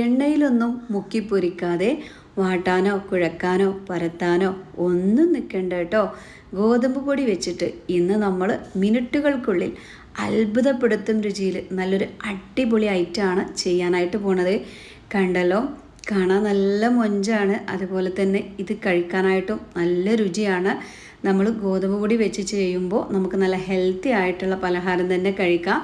എണ്ണയിലൊന്നും മുക്കിപ്പൊരിക്കാതെ വാട്ടാനോ കുഴക്കാനോ പരത്താനോ ഒന്നും നിൽക്കണ്ട കേട്ടോ. ഗോതമ്പ് പൊടി വെച്ചിട്ട് ഇന്ന് നമ്മൾ മിനിറ്റുകൾക്കുള്ളിൽ അത്ഭുതപ്പെടുത്തും രുചിയിൽ നല്ലൊരു അടിപൊളി ഐറ്റമാണ് ചെയ്യാനായിട്ട് പോണത്. കണ്ടല്ലോ? കാണാൻ നല്ല മൊഞ്ചാണ്. അതുപോലെ തന്നെ ഇത് കഴിക്കാനായിട്ടും നല്ല രുചിയാണ്. നമ്മൾ ഗോതമ്പ് പൊടി വെച്ച് ചെയ്യുമ്പോൾ നമുക്ക് നല്ല ഹെൽത്തി ആയിട്ടുള്ള പലഹാരം തന്നെ കഴിക്കാം.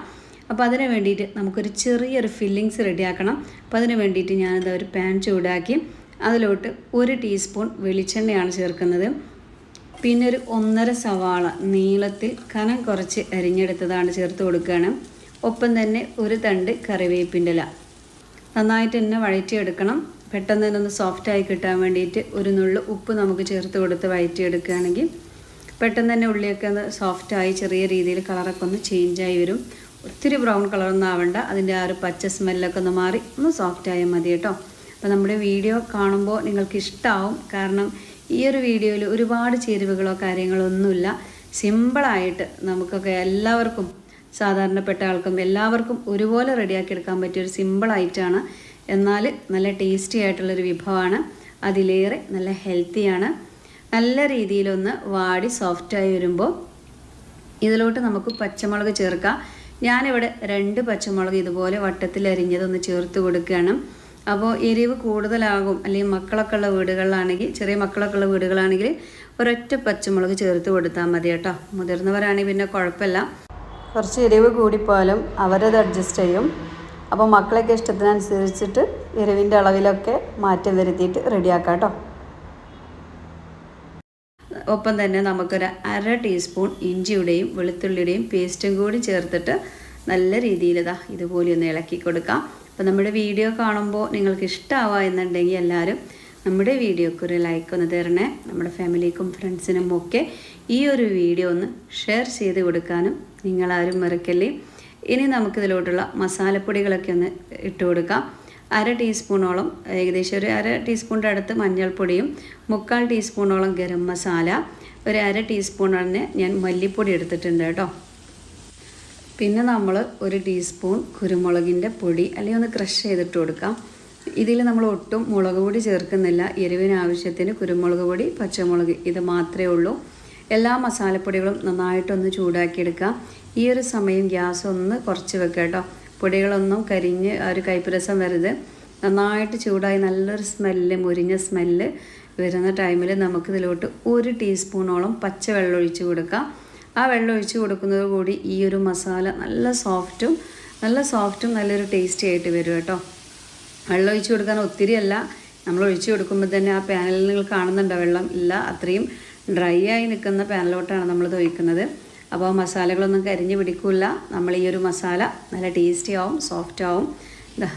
അപ്പോൾ അതിന് വേണ്ടിയിട്ട് നമുക്കൊരു ചെറിയൊരു ഫില്ലിങ്സ് റെഡിയാക്കണം. അപ്പോൾ അതിന് വേണ്ടിയിട്ട് ഞാനിത് ഒരു പാൻ ചൂടാക്കി അതിലോട്ട് ഒരു ടീസ്പൂൺ വെളിച്ചെണ്ണയാണ് ചേർക്കുന്നത്. പിന്നെ ഒരു ഒന്നര സവാള നീളത്തിൽ കനം കുറച്ച് അരിഞ്ഞെടുത്തതാണ് ചേർത്ത് കൊടുക്കുകയാണ് ഒപ്പം തന്നെ ഒരു തണ്ട് കറിവേപ്പിന്റെ ഇല. നന്നായിട്ട് തന്നെ വഴറ്റിയെടുക്കണം. പെട്ടെന്ന് തന്നെ ഒന്ന് സോഫ്റ്റായി കിട്ടാൻ വേണ്ടിയിട്ട് ഒരു നുള്ളു ഉപ്പ് നമുക്ക് ചേർത്ത് കൊടുത്ത് വഴറ്റിയെടുക്കുകയാണെങ്കിൽ പെട്ടെന്ന് തന്നെ ഉള്ളിയൊക്കെ ഒന്ന് സോഫ്റ്റായി ചെറിയ രീതിയിൽ കളറൊക്കെ ഒന്ന് ചേഞ്ചായി വരും. ഒത്തിരി ബ്രൗൺ കളറൊന്നും ആവണ്ട. അതിന്റെ ആ ഒരു പച്ച സ്മെല്ലൊക്കെ ഒന്ന് മാറി ഒന്ന് സോഫ്റ്റ് ആയാൽ മതി കേട്ടോ. അപ്പോൾ നമ്മുടെ വീഡിയോ കാണുമ്പോൾ നിങ്ങൾക്ക് ഇഷ്ടമാവും കാരണം ഈ ഒരു വീഡിയോയിൽ ഒരുപാട് ചേരുവകളോ കാര്യങ്ങളോ ഒന്നുമില്ല. സിമ്പിളായിട്ട് നമുക്കൊക്കെ എല്ലാവർക്കും സാധാരണപ്പെട്ട ആൾക്കും എല്ലാവർക്കും ഒരുപോലെ റെഡിയാക്കി എടുക്കാൻ പറ്റിയ ഒരു സിമ്പിൾ ആയിട്ടാണ് എന്നാൽ നല്ല ടേസ്റ്റി ആയിട്ടുള്ളൊരു വിഭവമാണ്. അതിലേറെ നല്ല ഹെൽത്തിയാണ് നല്ല രീതിയിലൊന്ന് വാടി സോഫ്റ്റായി വരുമ്പോൾ ഇതിലോട്ട് നമുക്ക് പച്ചമുളക് ചേർക്കാം. ഞാനിവിടെ രണ്ട് പച്ചമുളക് ഇതുപോലെ വട്ടത്തിൽ അരിഞ്ഞതൊന്ന് ചേർത്ത് കൊടുക്കുകയാണ് അപ്പോൾ എരിവ് കൂടുതലാകും അല്ലെങ്കിൽ മക്കളൊക്കെ ഉള്ള വീടുകളിലാണെങ്കിൽ ചെറിയ മക്കളൊക്കെ ഉള്ള വീടുകളാണെങ്കിൽ ഒരൊറ്റ പച്ചമുളക് ചേർത്ത് കൊടുത്താൽ മതി കേട്ടോ. മുതിർന്നവരാണെങ്കിൽ പിന്നെ കുഴപ്പമില്ല. കുറച്ച് എരിവ് കൂടിപ്പോയാലും അവരത് അഡ്ജസ്റ്റ് ചെയ്യും. അപ്പോൾ മക്കളൊക്കെ ഇഷ്ടത്തിനനുസരിച്ചിട്ട് എരിവിന്റെ അളവിലൊക്കെ മാറ്റം വരുത്തിയിട്ട് റെഡിയാക്കാം കേട്ടോ. ഒപ്പം തന്നെ നമുക്കൊരു അര ടീസ്പൂൺ ഇഞ്ചിയുടെയും വെളുത്തുള്ളിയുടെയും പേസ്റ്റും കൂടി ചേർത്തിട്ട് നല്ല രീതിയിൽ ഇതാ ഇതുപോലെ ഒന്ന് ഇളക്കി കൊടുക്കാം. അപ്പോൾ നമ്മുടെ വീഡിയോ കാണുമ്പോൾ നിങ്ങൾക്ക് ഇഷ്ടമാവുക എന്നുണ്ടെങ്കിൽ എല്ലാവരും നമ്മുടെ വീഡിയോക്ക് ഒരു ലൈക്ക് ഒന്ന് തരണേ. നമ്മുടെ ഫാമിലിക്കും ഫ്രണ്ട്സിനും ഒക്കെ ഈ ഒരു വീഡിയോ ഒന്ന് ഷെയർ ചെയ്ത് കൊടുക്കാനും നിങ്ങളാരും മറക്കല്ലേ. ഇനി നമുക്കിതിലോട്ടുള്ള മസാലപ്പൊടികളൊക്കെ ഒന്ന് ഇട്ട് കൊടുക്കാം. അര ടീസ്പൂണോളം ഏകദേശം ഒരു അര ടീസ്പൂണിന്റെ അടുത്ത് മഞ്ഞൾപ്പൊടിയും മുക്കാൽ ടീസ്പൂണോളം ഗരം മസാല ഒരു അര ടീസ്പൂൺ ഞാൻ മല്ലിപ്പൊടി എടുത്തിട്ടുണ്ട് കേട്ടോ. പിന്നെ നമ്മൾ ഒരു ടീസ്പൂൺ കുരുമുളകിന്റെ പൊടി അല്ലെങ്കിൽ ഒന്ന് ക്രഷ് ചെയ്തിട്ട് കൊടുക്കാം. ഇതിൽ നമ്മൾ ഒട്ടും മുളക് പൊടി ചേർക്കുന്നില്ല. എരിവിന് ആവശ്യത്തിന് കുരുമുളക് പൊടി പച്ചമുളക് ഇത് മാത്രമേ ഉള്ളൂ. എല്ലാ മസാലപ്പൊടികളും നന്നായിട്ടൊന്ന് ചൂടാക്കിയെടുക്കാം. ഈ ഒരു സമയം ഗ്യാസ് ഒന്ന് കുറച്ച് വെക്കാം കേട്ടോ. പൊടികളൊന്നും കരിഞ്ഞ് ആ ഒരു കയ്പ്പ് വരുത് നന്നായിട്ട് ചൂടായി നല്ലൊരു സ്മെല്ല് മുരിഞ്ഞ സ്മെല്ല് വരുന്ന ടൈമിൽ നമുക്കിതിലോട്ട് ഒരു ടീസ്പൂണോളം പച്ച വെള്ളം ഒഴിച്ച് കൊടുക്കാം. ആ വെള്ളം ഒഴിച്ച് കൊടുക്കുന്നത് കൂടി ഈ ഒരു മസാല നല്ല സോഫ്റ്റും നല്ല സോഫ്റ്റും നല്ലൊരു ടേസ്റ്റി ആയിട്ട് വരും കേട്ടോ. വെള്ളം ഒഴിച്ച് കൊടുക്കാൻ ഒത്തിരി അല്ല നമ്മൾ ഒഴിച്ച് കൊടുക്കുമ്പോൾ തന്നെ ആ പാനലിൽ നിങ്ങൾ കാണുന്നുണ്ടോ വെള്ളം? ഇല്ല. അത്രയും ഡ്രൈ ആയി നിൽക്കുന്ന പാനലോട്ടാണ് നമ്മൾ ഒഴിക്കുന്നത്. അപ്പോൾ മസാലകളൊന്നും കരിഞ്ഞ് പിടിക്കില്ല നമ്മൾ ഈ ഒരു മസാല നല്ല ടേസ്റ്റി ആവും സോഫ്റ്റ് ആവും.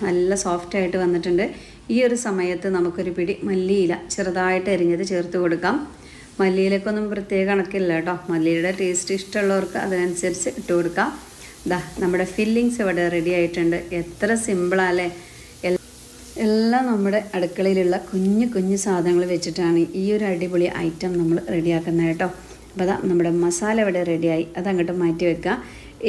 നല്ല സോഫ്റ്റ് ആയിട്ട് വന്നിട്ടുണ്ട്. ഈ ഒരു സമയത്ത് നമുക്കൊരു പിടി മല്ലിയില ചെറുതായിട്ട് അരിഞ്ഞത് ചേർത്ത് കൊടുക്കാം. മല്ലിയിലക്കൊന്നും പ്രത്യേക കണക്കില്ല കേട്ടോ. മല്ലിയുടെ ടേസ്റ്റ് ഇഷ്ടമുള്ളവർക്ക് അതിനനുസരിച്ച് ഇട്ട് കൊടുക്കാം. ദാ നമ്മുടെ ഫില്ലിങ്സ് ഇവിടെ റെഡി ആയിട്ടുണ്ട്. എത്ര സിമ്പിളാല്ലേ എല്ലാം നമ്മുടെ അടുക്കളയിലുള്ള കുഞ്ഞു കുഞ്ഞു സാധനങ്ങൾ വെച്ചിട്ടാണ് ഈ ഒരു അടിപൊളി ഐറ്റം നമ്മൾ റെഡിയാക്കുന്നത് കേട്ടോ. അപ്പോൾ അതാ നമ്മുടെ മസാല ഇവിടെ റെഡിയായി. അതങ്ങോട്ട് മാറ്റി വെക്കുക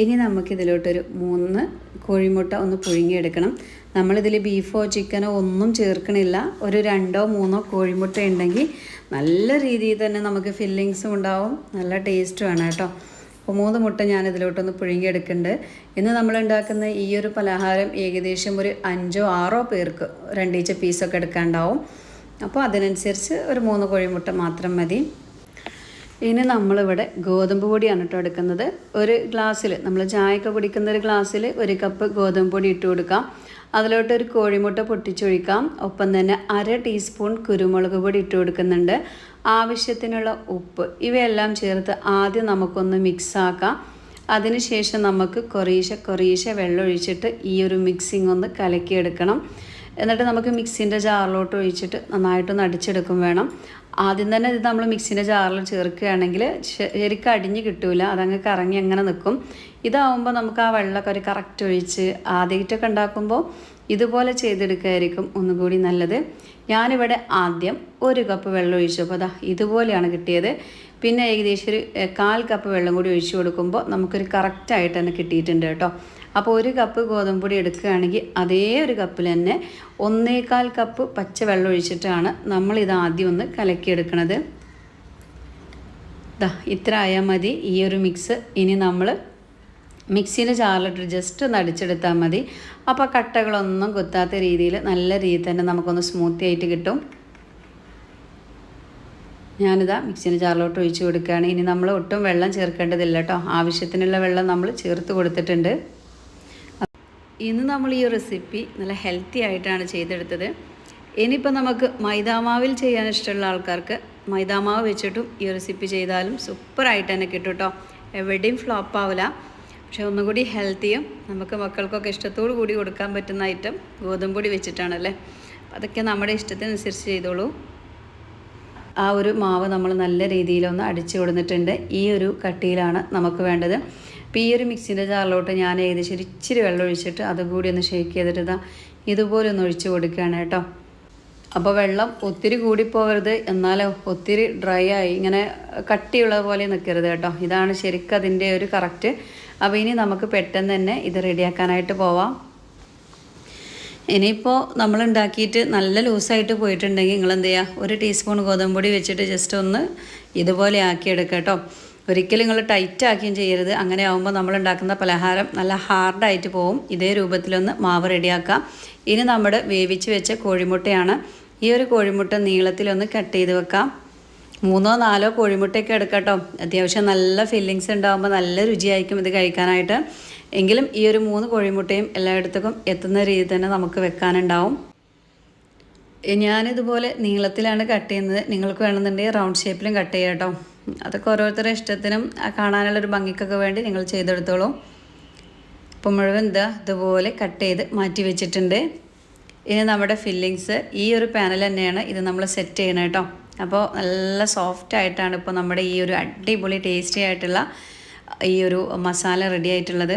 ഇനി നമുക്കിതിലോട്ടൊരു മൂന്ന് കോഴിമുട്ട ഒന്ന് പുഴുങ്ങിയെടുക്കണം. നമ്മളിതിൽ ബീഫോ ചിക്കനോ ഒന്നും ചേർക്കണില്ല. ഒരു രണ്ടോ മൂന്നോ കോഴിമുട്ട ഉണ്ടെങ്കിൽ നല്ല രീതിയിൽ തന്നെ നമുക്ക് ഫില്ലിങ്സും ഉണ്ടാവും. നല്ല ടേസ്റ്റുമാണ് കേട്ടോ. അപ്പോൾ മൂന്ന് മുട്ട ഞാൻ ഇതിലോട്ടൊന്ന് പുഴുങ്ങിയെടുക്കുന്നുണ്ട് ഇന്ന് നമ്മൾ ഉണ്ടാക്കുന്ന ഈ ഒരു പലഹാരം ഏകദേശം ഒരു അഞ്ചോ ആറോ പേർക്ക് രണ്ടീച്ച പീസൊക്കെ എടുക്കാണ്ടാവും. അപ്പോൾ അതിനനുസരിച്ച് ഒരു മൂന്ന് കോഴിമുട്ട മാത്രം മതി. ഇനി നമ്മളിവിടെ ഗോതമ്പ് പൊടിയാണ് കേട്ടോ എടുക്കുന്നത്. ഒരു ഗ്ലാസ്സിൽ നമ്മൾ ചായയൊക്കെ കുടിക്കുന്ന ഒരു ഗ്ലാസ്സിൽ ഒരു കപ്പ് ഗോതമ്പ് പൊടി ഇട്ട് കൊടുക്കാം. അതിലോട്ട് ഒരു കോഴിമുട്ട പൊട്ടിച്ചൊഴിക്കാം. ഒപ്പം തന്നെ അര ടീസ്പൂൺ കുരുമുളക് പൊടി ഇട്ട് കൊടുക്കുന്നുണ്ട്. ആവശ്യത്തിനുള്ള ഉപ്പ് ഇവയെല്ലാം ചേർത്ത് ആദ്യം നമുക്കൊന്ന് മിക്സ് ആക്കാം. അതിനുശേഷം നമുക്ക് കുറേശ്ശെ കുറേശ്ശെ വെള്ളം ഒഴിച്ചിട്ട് ഈ ഒരു മിക്സിങ് ഒന്ന് കലക്കിയെടുക്കണം. എന്നിട്ട് നമുക്ക് മിക്സിന്റെ ജാറിലോട്ട് ഒഴിച്ചിട്ട് നന്നായിട്ടൊന്ന് അടിച്ചെടുക്കും വേണം. ആദ്യം തന്നെ ഇത് നമ്മൾ മിക്സിന്റെ ജാറിൽ ചേർക്കുകയാണെങ്കിൽ ശരിക്കും അടിഞ്ഞ് കിട്ടൂല അതങ്ങ് കറങ്ങി അങ്ങനെ നിൽക്കും. ഇതാവുമ്പോൾ നമുക്ക് ആ വെള്ളമൊക്കെ ഒരു കറക്റ്റ് ഒഴിച്ച് ആദ്യമായിട്ടൊക്കെ ഉണ്ടാക്കുമ്പോൾ ഇതുപോലെ ചെയ്തെടുക്കുകയായിരിക്കും ഒന്നുകൂടി നല്ലത്. ഞാനിവിടെ ആദ്യം ഒരു കപ്പ് വെള്ളം ഒഴിച്ചു അപ്പോൾ അതാ ഇതുപോലെയാണ് കിട്ടിയത്. പിന്നെ ഏകദേശം ഒരു കാൽ കപ്പ് വെള്ളം കൂടി ഒഴിച്ചു കൊടുക്കുമ്പോൾ നമുക്കൊരു കറക്റ്റായിട്ട് തന്നെ കിട്ടിയിട്ടുണ്ട് കേട്ടോ. അപ്പോൾ ഒരു കപ്പ് ഗോതമ്പ് പൊടി എടുക്കുകയാണെങ്കിൽ അതേ ഒരു കപ്പിൽ തന്നെ ഒന്നേകാൽ കപ്പ് പച്ച വെള്ളം ഒഴിച്ചിട്ടാണ് ഇത് ആദ്യം ഒന്ന് കലക്കിയെടുക്കണത്. ദാ ഇത്ര ആയാൽ മതി. ഈ ഒരു മിക്സ് ഇനി നമ്മൾ മിക്സിയിൽ ജാറിലിട്ട് ജസ്റ്റ് ഒന്ന് അടിച്ചെടുത്താൽ മതി. അപ്പോൾ കട്ടകളൊന്നും കുത്താത്ത രീതിയിൽ നല്ല രീതിയിൽ തന്നെ നമുക്കൊന്ന് സ്മൂത്തി ആയിട്ട് കിട്ടും. ഞാനിതാ മിക്സിന്റെ ജാറിലോട്ട് ഒഴിച്ചു കൊടുക്കുകയാണ്. ഇനി നമ്മൾ ഒട്ടും വെള്ളം ചേർക്കേണ്ടതില്ല കേട്ടോ. ആവശ്യത്തിനുള്ള വെള്ളം നമ്മൾ ചേർത്ത് കൊടുത്തിട്ടുണ്ട്. ഇന്ന് നമ്മൾ ഈ റെസിപ്പി നല്ല ഹെൽത്തി ആയിട്ടാണ് ചെയ്തെടുത്തത്. ഇനിയിപ്പോൾ നമുക്ക് മൈദാമാവിൽ ചെയ്യാൻ ഇഷ്ടമുള്ള ആൾക്കാർക്ക് മൈദാമാവ് വെച്ചിട്ടും ഈ റെസിപ്പി ചെയ്താലും സൂപ്പറായിട്ട് തന്നെ കിട്ടും കേട്ടോ എവിടെയും ഫ്ലോപ്പ് ആവില്ല പക്ഷെ ഒന്നുകൂടി ഹെൽത്തിയും നമുക്ക് മക്കൾക്കൊക്കെ ഇഷ്ടത്തോടു കൂടി കൊടുക്കാൻ പറ്റുന്ന ഐറ്റം ഗോതമ്പ് പൊടി വെച്ചിട്ടാണല്ലേ? അതൊക്കെ നമ്മുടെ ഇഷ്ടത്തിനനുസരിച്ച് ചെയ്തോളൂ. ആ ഒരു മാവ് നമ്മൾ നല്ല രീതിയിലൊന്ന് അടിച്ചു കൊടുത്തിട്ടുണ്ട്. ഈ ഒരു കട്ടിയിലാണ് നമുക്ക് വേണ്ടത്. അപ്പോൾ ഈ ഒരു മിക്സിന്റെ ജാറിലോട്ട് ഞാൻ ഏകദേശം ഇച്ചിരി വെള്ളം ഒഴിച്ചിട്ട് അതും കൂടി ഒന്ന് ഷേക്ക് ചെയ്തിട്ട് ഇതാ ഇതുപോലെ ഒന്ന് ഒഴിച്ച് കൊടുക്കുകയാണ് കേട്ടോ. അപ്പോൾ വെള്ളം ഒത്തിരി കൂടിപ്പോകരുത്. എന്നാലോ ഒത്തിരി ഡ്രൈ ആയി ഇങ്ങനെ കട്ടിയുള്ള പോലെ നിൽക്കരുത് കേട്ടോ. ഇതാണ് ശരിക്കും അതിന്റെ ഒരു കറക്റ്റ് അപ്പോൾ ഇനി നമുക്ക് പെട്ടെന്ന് തന്നെ ഇത് റെഡിയാക്കാനായിട്ട് പോവാം. ഇനിയിപ്പോൾ നമ്മൾ ഉണ്ടാക്കിയിട്ട് നല്ല ലൂസായിട്ട് പോയിട്ടുണ്ടെങ്കിൽ നിങ്ങൾ എന്ത് ചെയ്യുക? ഒരു ടീസ്പൂൺ ഗോതമ്പൊടി വെച്ചിട്ട് ജസ്റ്റ് ഒന്ന് ഇതുപോലെ ആക്കിയെടുക്കാം കേട്ടോ. ഒരിക്കലും നിങ്ങൾ ടൈറ്റ് ആക്കുകയും ചെയ്യരുത്. അങ്ങനെ ആകുമ്പോൾ നമ്മൾ ഉണ്ടാക്കുന്ന പലഹാരം നല്ല ഹാർഡായിട്ട് പോവും. ഇതേ രൂപത്തിലൊന്ന് മാവ് റെഡിയാക്കാം. ഇനി നമ്മുടെ വേവിച്ച് വെച്ച കോഴിമുട്ടയാണ്. ഈ ഒരു കോഴിമുട്ട നീളത്തിലൊന്ന് കട്ട് ചെയ്ത് വെക്കാം. മൂന്നോ നാലോ കോഴിമുട്ടയൊക്കെ എടുക്കട്ടോ. അത്യാവശ്യം നല്ല ഫില്ലിങ്സ് ഉണ്ടാകുമ്പോൾ നല്ല രുചിയായിരിക്കും ഇത് കഴിക്കാനായിട്ട്. എങ്കിലും ഈ ഒരു മൂന്ന് കോഴിമുട്ടയും എല്ലായിടത്തേക്കും എത്തുന്ന രീതി തന്നെ നമുക്ക് വെക്കാനുണ്ടാവും. ഞാനിതുപോലെ നീളത്തിലാണ് കട്ട് ചെയ്യുന്നത്. നിങ്ങൾക്ക് വേണമെന്നുണ്ടെങ്കിൽ റൗണ്ട് ഷേപ്പിലും കട്ട് ചെയ്യാം കേട്ടോ. അതൊക്കെ ഓരോരുത്തരുടെ ഇഷ്ടത്തിനും കാണാനുള്ളൊരു ഭംഗിക്കൊക്കെ വേണ്ടി നിങ്ങൾ ചെയ്തെടുത്തോളൂ. ഇപ്പം മുഴുവൻ ഇതാ ഇതുപോലെ കട്ട് ചെയ്ത് മാറ്റി വെച്ചിട്ടുണ്ട്. ഇനി നമ്മുടെ ഫില്ലിങ്സ് ഈ ഒരു പാനൽ തന്നെയാണ് ഇത് നമ്മൾ സെറ്റ് ചെയ്യണം കേട്ടോ അപ്പോൾ നല്ല സോഫ്റ്റ് ആയിട്ടാണ് ഇപ്പോൾ നമ്മുടെ ഈ ഒരു അടിപൊളി ടേസ്റ്റി ആയിട്ടുള്ള ഈ ഒരു മസാല റെഡി ആയിട്ടുള്ളത്.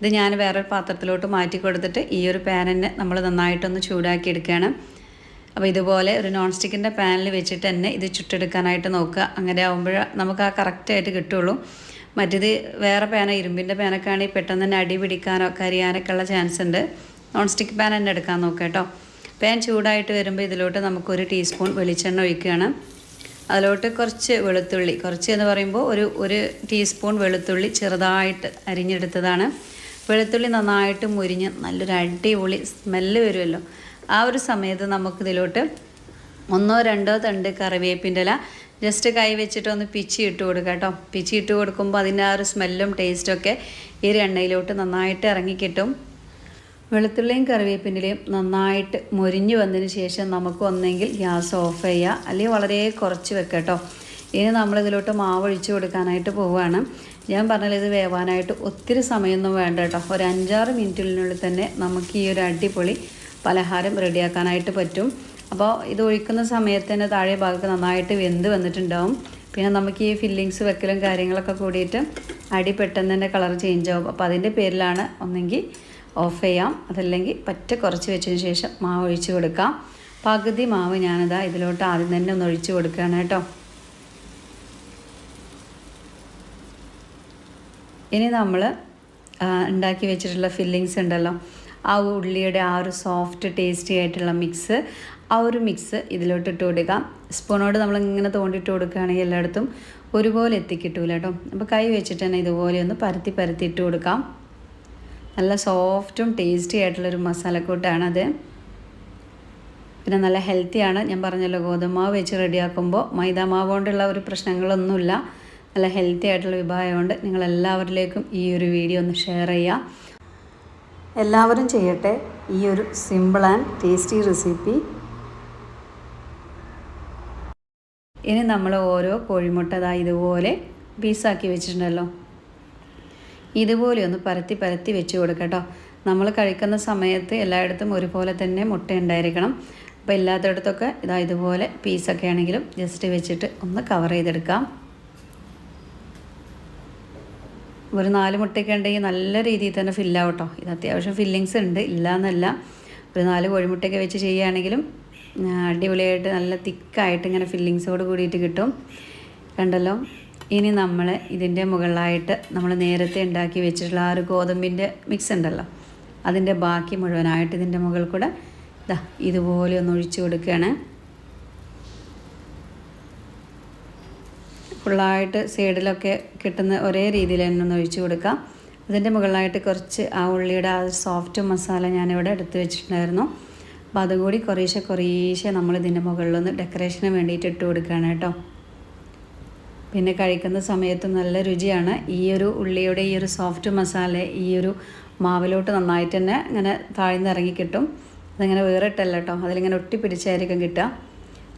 ഇത് ഞാൻ വേറൊരു പാത്രത്തിലോട്ട് മാറ്റി കൊടുത്തിട്ട് ഈ ഒരു പാനിനെ നമ്മൾ നന്നായിട്ടൊന്ന് ചൂടാക്കി എടുക്കുകയാണ്. അപ്പോൾ ഇതുപോലെ ഒരു നോൺ സ്റ്റിക്കിന്റെ പാനിൽ വെച്ചിട്ട് തന്നെ ഇത് ചുട്ടെടുക്കാനായിട്ട് നോക്കുക. അങ്ങനെ ആകുമ്പോൾ നമുക്ക് ആ കറക്റ്റായിട്ട് കിട്ടുള്ളൂ. മറ്റേത് വേറെ പാന ഇരുമ്പിന്റെ പാനൊക്കെ ആണെങ്കിൽ പെട്ടെന്ന് തന്നെ അടി പിടിക്കാനോ കരിയാനൊക്കെ ഉള്ള ചാൻസ് ഉണ്ട്. നോൺ സ്റ്റിക്ക് പാൻ തന്നെ എടുക്കാൻ നോക്കുക കേട്ടോ. പാൻ ചൂടായിട്ട് വരുമ്പോൾ ഇതിലോട്ട് നമുക്കൊരു ടീസ്പൂൺ വെളിച്ചെണ്ണ ഒഴിക്കുകയാണ്. അതിലോട്ട് കുറച്ച് വെളുത്തുള്ളി കുറച്ച് എന്ന് പറയുമ്പോൾ ഒരു ഒരു ടീസ്പൂൺ വെളുത്തുള്ളി ചെറുതായിട്ട് അരിഞ്ഞെടുത്തതാണ്. വെളുത്തുള്ളി നന്നായിട്ട് മുരിഞ്ഞ് നല്ലൊരു അടിപൊളി സ്മെല്ല് വരുമല്ലോ. ആ ഒരു സമയത്ത് നമുക്കിതിലോട്ട് ഒന്നോ രണ്ടോ തണ്ട് കറിവേപ്പിന്റെ ഇല ജസ്റ്റ് കൈ വെച്ചിട്ട് ഒന്ന് പിച്ചി ഇട്ട് കൊടുക്കുക കേട്ടോ. പിച്ചി ഇട്ട് കൊടുക്കുമ്പോൾ അതിന്റെ ആ ഒരു സ്മെല്ലും ടേസ്റ്റൊക്കെ ഈ ഒരു എണ്ണയിലോട്ട് നന്നായിട്ട് ഇറങ്ങിക്കിട്ടും. വെളുത്തുള്ളിയും കറിവേപ്പിന്റെയും നന്നായിട്ട് മൊരിഞ്ഞു വന്നതിന് ശേഷം നമുക്ക് ഒന്നെങ്കിൽ ഗ്യാസ് ഓഫ് ചെയ്യുക. അല്ലെങ്കിൽ വളരെ കുറച്ച് വെക്കുക കേട്ടോ. ഇനി നമ്മളിതിലോട്ട് മാവ് ഒഴിച്ചു കൊടുക്കാനായിട്ട് പോവുകയാണ്. ഞാൻ പറഞ്ഞാൽ ഇത് വേവാനായിട്ട് ഒത്തിരി സമയമൊന്നും വേണ്ട കേട്ടോ. ഒരു അഞ്ചാറ് മിനിറ്റിനുള്ളിൽ തന്നെ നമുക്ക് ഈ ഒരു അടിപൊളി പലഹാരം റെഡിയാക്കാനായിട്ട് പറ്റും. അപ്പോൾ ഇത് ഒഴിക്കുന്ന സമയത്ത് തന്നെ താഴെ ഭാഗത്ത് നന്നായിട്ട് വെന്ത് വന്നിട്ടുണ്ടാവും. പിന്നെ നമുക്ക് ഈ ഫില്ലിങ്സ് വെക്കലും കാര്യങ്ങളൊക്കെ കൂടിയിട്ട് അടി പെട്ടെന്ന് തന്നെ കളർ ചേഞ്ച് ആവും. അപ്പോൾ അതിന്റെ പേരിലാണ് ഒന്നെങ്കിൽ ഓഫ് ചെയ്യാം. അതല്ലെങ്കിൽ പറ്റ കുറച്ച് വെച്ചതിന് ശേഷം മാവ് ഒഴിച്ച് കൊടുക്കാം. പകുതി മാവ് ഞാനിതാ ഇതിലോട്ട് ആദ്യം തന്നെ ഒന്ന് ഒഴിച്ച് കൊടുക്കുകയാണ് കേട്ടോ. ഇനി നമ്മൾ ഉണ്ടാക്കി വെച്ചിട്ടുള്ള ഫില്ലിങ്സ് ഉണ്ടല്ലോ. ആ ഉള്ളിയുടെ ആ ഒരു സോഫ്റ്റ് ടേസ്റ്റി ആയിട്ടുള്ള മിക്സ് ആ ഒരു മിക്സ് ഇതിലോട്ട് ഇട്ട് കൊടുക്കുക. സ്പൂണോട് നമ്മൾ ഇങ്ങനെ തോണ്ടിയിട്ട് കൊടുക്കുകയാണെങ്കിൽ എല്ലായിടത്തും ഒരുപോലെ എത്തിക്കിട്ടൂല കേട്ടോ. അപ്പോൾ കൈ വെച്ചിട്ട് തന്നെ ഇതുപോലെ ഒന്ന് പരത്തി പരത്തി ഇട്ട് കൊടുക്കാം. നല്ല സോഫ്റ്റും ടേസ്റ്റി ആയിട്ടുള്ളൊരു മസാലക്കൂട്ടാണത് പിന്നെ നല്ല ഹെൽത്തിയാണ് ഞാൻ പറഞ്ഞല്ലോ ഗോതമ്പാവ് വെച്ച് റെഡിയാക്കുമ്പോൾ മൈദാമാവ് കൊണ്ടുള്ള ഒരു പ്രശ്നങ്ങളൊന്നുമില്ല. നല്ല ഹെൽത്തി ആയിട്ടുള്ള വിഭവമായതുകൊണ്ട് നിങ്ങൾ എല്ലാവരിലേക്കും ഈ ഒരു വീഡിയോ ഒന്ന് ഷെയർ ചെയ്യുക. എല്ലാവരും ചെയ്യട്ടെ ഈ ഒരു സിമ്പിൾ ആൻഡ് ടേസ്റ്റി റെസിപ്പി ഇനി നമ്മൾ ഓരോ കോഴിമുട്ട ഇതാ ഇതുപോലെ പീസാക്കി വെച്ചിട്ടുണ്ടല്ലോ. ഇതുപോലെ ഒന്ന് പരത്തി പരത്തി വെച്ച് കൊടുക്കട്ടോ. നമ്മൾ കഴിക്കുന്ന സമയത്ത് എല്ലായിടത്തും ഒരുപോലെ തന്നെ മുട്ട ഉണ്ടായിരിക്കണം. അപ്പോൾ എല്ലാത്തിടത്തൊക്കെ ഇതാ ഇതുപോലെ പീസൊക്കെ ആണെങ്കിലും ജസ്റ്റ് വെച്ചിട്ട് ഒന്ന് കവർ ചെയ്തെടുക്കാം. ഒരു നാല് മുട്ടയൊക്കെ ഉണ്ടെങ്കിൽ നല്ല രീതിയിൽ തന്നെ ഫില്ലാവും കേട്ടോ ഇത് അത്യാവശ്യം ഫില്ലിങ്സ് ഉണ്ട്. ഇല്ല എന്നല്ല ഒരു നാല് കോഴിമുട്ടയൊക്കെ വെച്ച് ചെയ്യുകയാണെങ്കിലും അടിപൊളിയായിട്ട് നല്ല തിക്കായിട്ട് ഇങ്ങനെ ഫില്ലിങ്സോട് കൂടിയിട്ട് കിട്ടും. കണ്ടല്ലോ? ഇനി നമ്മൾ ഇതിന്റെ മുകളിലായിട്ട് നമ്മൾ നേരത്തെ ഉണ്ടാക്കി വെച്ചിട്ടുള്ള ആ ഒരു ഗോതമ്പിന്റെ മിക്സ് ഉണ്ടല്ലോ? അതിന്റെ ബാക്കി മുഴുവനായിട്ട് ഇതിന്റെ മുകളിൽ കൂടെ ഇതാ ഇതുപോലെ ഒന്ന് ഒഴിച്ചു കൊടുക്കുകയാണ്. ഫുള്ളായിട്ട് സൈഡിലൊക്കെ കിട്ടുന്ന ഒരേ രീതിയിൽ തന്നെ ഒന്ന് ഒഴിച്ചു കൊടുക്കാം. അതിന്റെ മുകളിലായിട്ട് കുറച്ച് ആ ഉള്ളിയുടെ ആ സോഫ്റ്റ് മസാല ഞാനിവിടെ എടുത്ത് വെച്ചിട്ടുണ്ടായിരുന്നു. അപ്പോൾ അതുകൂടി കുറേശ്ശെ കുറേശ്ശെ നമ്മൾ ഇതിന്റെ മുകളിലൊന്ന് ഡെക്കറേഷന് വേണ്ടിയിട്ട് ഇട്ട് കൊടുക്കുകയാണ് കേട്ടോ. പിന്നെ കഴിക്കുന്ന സമയത്ത് നല്ല രുചിയാണ്. ഈ ഒരു ഉള്ളിയുടെ ഈ ഒരു സോഫ്റ്റ് മസാല ഈ ഒരു മാവിലോട്ട് നന്നായിട്ട് തന്നെ ഇങ്ങനെ താഴ്ന്നിറങ്ങി കിട്ടും. അതിങ്ങനെ വേറിട്ടല്ല കേട്ടോ. അതിലിങ്ങനെ ഒട്ടിപ്പിടിച്ചായിരിക്കും കിട്ടുക.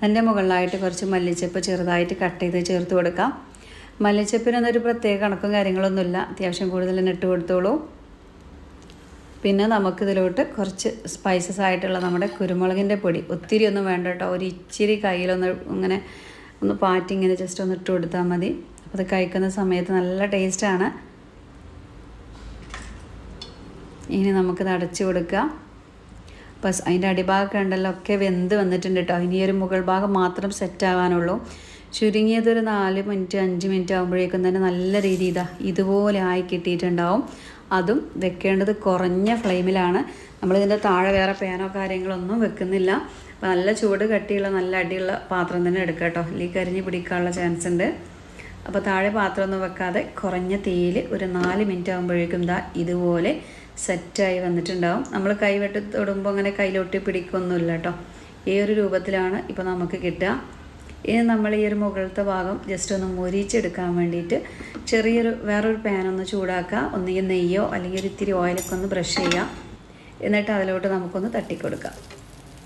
അതിന്റെ മുകളിലായിട്ട് കുറച്ച് മല്ലിച്ചപ്പ് ചെറുതായിട്ട് കട്ട് ചെയ്ത് ചേർത്ത് കൊടുക്കാം. മല്ലിച്ചപ്പിനൊന്നൊരു പ്രത്യേക കണക്കും കാര്യങ്ങളൊന്നുമില്ല. അത്യാവശ്യം കൂടുതൽ തന്നെ ഇട്ട് കൊടുത്തോളൂ. പിന്നെ നമുക്കിതിലോട്ട് കുറച്ച് സ്പൈസസ് ആയിട്ടുള്ള നമ്മുടെ കുരുമുളകിന്റെ പൊടി. ഒത്തിരി ഒന്നും വേണ്ട കേട്ടോ. ഒരു ഇച്ചിരി കയ്യിലൊന്ന് ഇങ്ങനെ ഒന്ന് പാറ്റി ഇങ്ങനെ ജസ്റ്റ് ഒന്ന് ഇട്ട് കൊടുത്താൽ മതി. അപ്പോൾ അത് കഴിക്കുന്ന സമയത്ത് നല്ല ടേസ്റ്റാണ് ഇനി നമുക്കിത് അടച്ചു കൊടുക്കുക അപ്പോൾ അതിന്റെ അടിഭാഗമൊക്കെ ഉണ്ടല്ലോ ഒക്കെ വെന്ത് വന്നിട്ടുണ്ട് കേട്ടോ ഇനി ഒരു മുകൾ ഭാഗം മാത്രം സെറ്റ് ആവാനുള്ളൂ. ചുരുങ്ങിയതൊരു നാല് മിനിറ്റ് അഞ്ച് മിനിറ്റ് ആകുമ്പോഴേക്കും തന്നെ നല്ല രീതി ഇതാ ഇതുപോലെ ആയി കിട്ടിയിട്ടുണ്ടാവും. അതും വെക്കേണ്ടത് കുറഞ്ഞ ഫ്ലെയിമിലാണ്. നമ്മളിതിന്റെ താഴെ വേറെ പേനോ കാര്യങ്ങളൊന്നും വെക്കുന്നില്ല. അപ്പോൾ നല്ല ചൂട് കട്ടിയുള്ള നല്ല അടിയുള്ള പാത്രം തന്നെ എടുക്കുക കേട്ടോ അല്ലെങ്കിൽ കരിഞ്ഞ് പിടിക്കാനുള്ള ചാൻസ് ഉണ്ട്. അപ്പോൾ താഴെ പാത്രമൊന്നും വെക്കാതെ കുറഞ്ഞ തീയിൽ ഒരു നാല് മിനിറ്റ് ആകുമ്പോഴേക്കും ഇതാ ഇതുപോലെ സെറ്റായി വന്നിട്ടുണ്ടാവും. നമ്മൾ കൈവെട്ട് തൊടുമ്പോൾ അങ്ങനെ കയ്യിലൊട്ടി പിടിക്കൊന്നുമില്ല കേട്ടോ ഈ ഒരു രൂപത്തിലാണ് ഇപ്പോൾ നമുക്ക് കിട്ടുക. ഇനി നമ്മൾ ഈ ഒരു മുകളിലത്തെ ഭാഗം ജസ്റ്റ് ഒന്ന് മൊരിച്ചെടുക്കാൻ വേണ്ടിയിട്ട് ചെറിയൊരു വേറൊരു പാൻ ഒന്ന് ചൂടാക്കുക. ഒന്നുകിൽ നെയ്യോ അല്ലെങ്കിൽ ഒരു ഇത്തിരി ഓയിലൊക്കെ ഒന്ന് ബ്രഷ് ചെയ്യുക. എന്നിട്ട് അതിലോട്ട് നമുക്കൊന്ന് തട്ടിക്കൊടുക്കാം.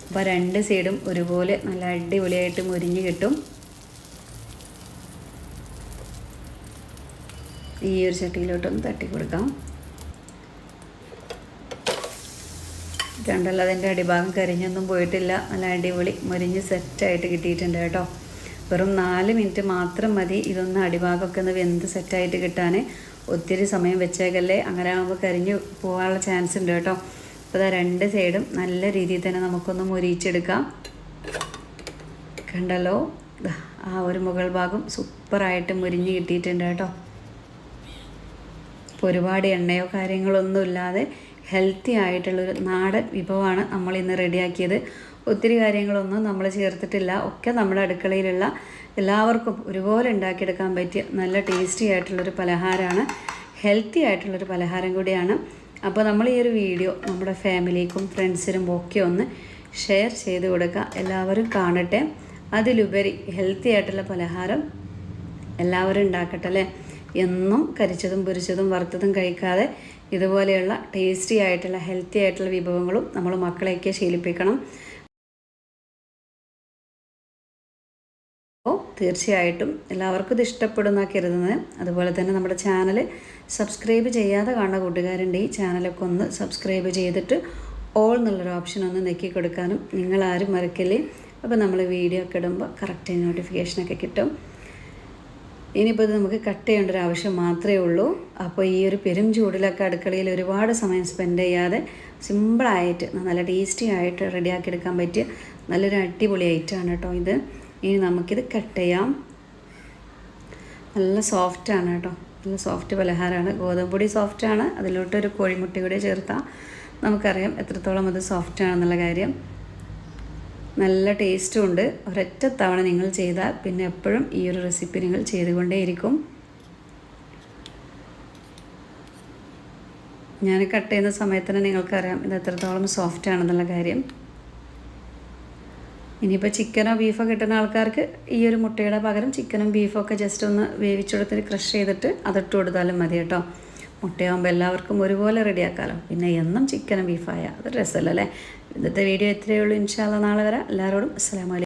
അപ്പോൾ രണ്ട് സൈഡും ഒരുപോലെ നല്ല അടിപൊളിയായിട്ട് മുരിഞ്ഞ് കിട്ടും. ഈ ഒരു ചട്ടിയിലോട്ടൊന്ന് തട്ടിക്കൊടുക്കാം. കണ്ടല്ലോ അതിന്റെ അടിഭാഗം കരിഞ്ഞൊന്നും പോയിട്ടില്ല. നല്ല അടിപൊളി മുരിഞ്ഞ് സെറ്റായിട്ട് കിട്ടിയിട്ടുണ്ട് കേട്ടോ. വെറും നാല് മിനിറ്റ് മാത്രം മതി ഇതൊന്ന് അടിഭാഗമൊക്കെ ഒന്ന് വെന്ത് സെറ്റായിട്ട് കിട്ടാൻ. ഒത്തിരി സമയം വെച്ചേക്കല്ലേ? അങ്ങനെ ആകുമ്പോൾ കരിഞ്ഞ് പോകാനുള്ള ചാൻസ് ഉണ്ട് കേട്ടോ. അപ്പോൾ ഇതാ രണ്ട് സൈഡും നല്ല രീതിയിൽ തന്നെ നമുക്കൊന്ന് മുരിച്ചെടുക്കാം കണ്ടല്ലോ? ആ ഒരു മുകൾ ഭാഗം സൂപ്പറായിട്ട് മുരിഞ്ഞ് കിട്ടിയിട്ടുണ്ട് കേട്ടോ. അപ്പോൾ ഒരുപാട് എണ്ണയോ കാര്യങ്ങളൊന്നും ഇല്ലാതെ ഹെൽത്തി ആയിട്ടുള്ളൊരു നാടൻ വിഭവമാണ് നമ്മൾ ഇന്ന് റെഡിയാക്കിയത്. ഒത്തിരി കാര്യങ്ങളൊന്നും നമ്മൾ ചേർത്തിട്ടില്ല. ഒക്കെ നമ്മുടെ അടുക്കളയിലുള്ള എല്ലാവർക്കും ഒരുപോലെ ഉണ്ടാക്കിയെടുക്കാൻ പറ്റിയ നല്ല ടേസ്റ്റി ആയിട്ടുള്ളൊരു പലഹാരമാണ്. ഹെൽത്തി ആയിട്ടുള്ളൊരു പലഹാരം കൂടിയാണ്. അപ്പോൾ നമ്മൾ ഈ ഒരു വീഡിയോ നമ്മുടെ ഫാമിലിക്കും ഫ്രണ്ട്സിനും ഒക്കെ ഒന്ന് ഷെയർ ചെയ്ത് കൊടുക്കുക എല്ലാവരും കാണട്ടെ. അതിലുപരി ഹെൽത്തി ആയിട്ടുള്ള പലഹാരം എല്ലാവരും ഉണ്ടാക്കട്ടെ അല്ലേ? എന്നും കരിച്ചതും പൊരിച്ചതും വറുത്തതും കഴിക്കാതെ ഇതുപോലെയുള്ള ടേസ്റ്റി ആയിട്ടുള്ള ഹെൽത്തി ആയിട്ടുള്ള വിഭവങ്ങളും നമ്മൾ മക്കളെയൊക്കെ ശീലിപ്പിക്കണം. അപ്പോൾ തീർച്ചയായിട്ടും എല്ലാവർക്കും ഇത് ഇഷ്ടപ്പെടുന്ന കരുതുന്നത്. അതുപോലെ തന്നെ നമ്മുടെ ചാനൽ സബ്സ്ക്രൈബ് ചെയ്യാതെ കാണുന്ന കൂട്ടുകാരുണ്ട് ഈ ചാനലൊക്കെ ഒന്ന് സബ്സ്ക്രൈബ് ചെയ്തിട്ട് ഓൾ എന്നുള്ളൊരു ഓപ്ഷൻ ഒന്ന് നെക്കി കൊടുക്കാനും നിങ്ങളാരും മറക്കല്ലേ. അപ്പോൾ നമ്മൾ വീഡിയോ ഒക്കെ ഇടുമ്പോൾ കറക്റ്റ് നോട്ടിഫിക്കേഷനൊക്കെ കിട്ടും. ഇനിയിപ്പോൾ ഇത് നമുക്ക് കട്ട് ചെയ്യേണ്ട ഒരു ആവശ്യം മാത്രമേ ഉള്ളൂ. അപ്പോൾ ഈ ഒരു പെരും ചൂടിലൊക്കെ അടുക്കളയിൽ ഒരുപാട് സമയം സ്പെൻഡ് ചെയ്യാതെ സിമ്പിളായിട്ട് നല്ല ടേസ്റ്റി ആയിട്ട് റെഡിയാക്കി എടുക്കാൻ പറ്റിയ നല്ലൊരു അടിപൊളി ഐറ്റമാണ് കേട്ടോ ഇത്. ഇനി നമുക്കിത് കട്ട് ചെയ്യാം. നല്ല സോഫ്റ്റാണ് കേട്ടോ. നല്ല സോഫ്റ്റ് പലഹാരമാണ്. ഗോതമ്പൊടി സോഫ്റ്റാണ് അതിലോട്ടൊരു കോഴിമുട്ടി കൂടി ചേർത്താൽ നമുക്കറിയാം എത്രത്തോളം അത് സോഫ്റ്റാണെന്നുള്ള കാര്യം. നല്ല ടേസ്റ്റും ഉണ്ട്. ഒരൊറ്റ തവണ നിങ്ങൾ ചെയ്താൽ പിന്നെ എപ്പോഴും ഈ ഒരു റെസിപ്പി നിങ്ങൾ ചെയ്തുകൊണ്ടേയിരിക്കും. ഞാൻ കട്ട് ചെയ്യുന്ന സമയത്ത് തന്നെ നിങ്ങൾക്കറിയാം ഇത് എത്രത്തോളം സോഫ്റ്റ് ആണെന്നുള്ള കാര്യം. ഇനിയിപ്പോൾ ചിക്കനോ ബീഫോ കിട്ടുന്ന ആൾക്കാർക്ക് ഈ ഒരു മുട്ടയുടെ പകരം ചിക്കനും ബീഫോ ഒക്കെ ജസ്റ്റ് ഒന്ന് വേവിച്ചെടുത്തിട്ട് ക്രഷ് ചെയ്തിട്ട് അതിട്ട് കൊടുത്താലും മതി കേട്ടോ. മുട്ടയാകുമ്പോൾ എല്ലാവർക്കും ഒരുപോലെ റെഡിയാക്കാമല്ലോ പിന്നെ എന്നും ചിക്കനും ബീഫായ അത് രസമല്ലേ ഇന്നത്തെ വീഡിയോ എത്രയേ ഉള്ളൂ. ഇൻഷാല്ല നാളെ വരാം. എല്ലാവരോടും അസ്സാം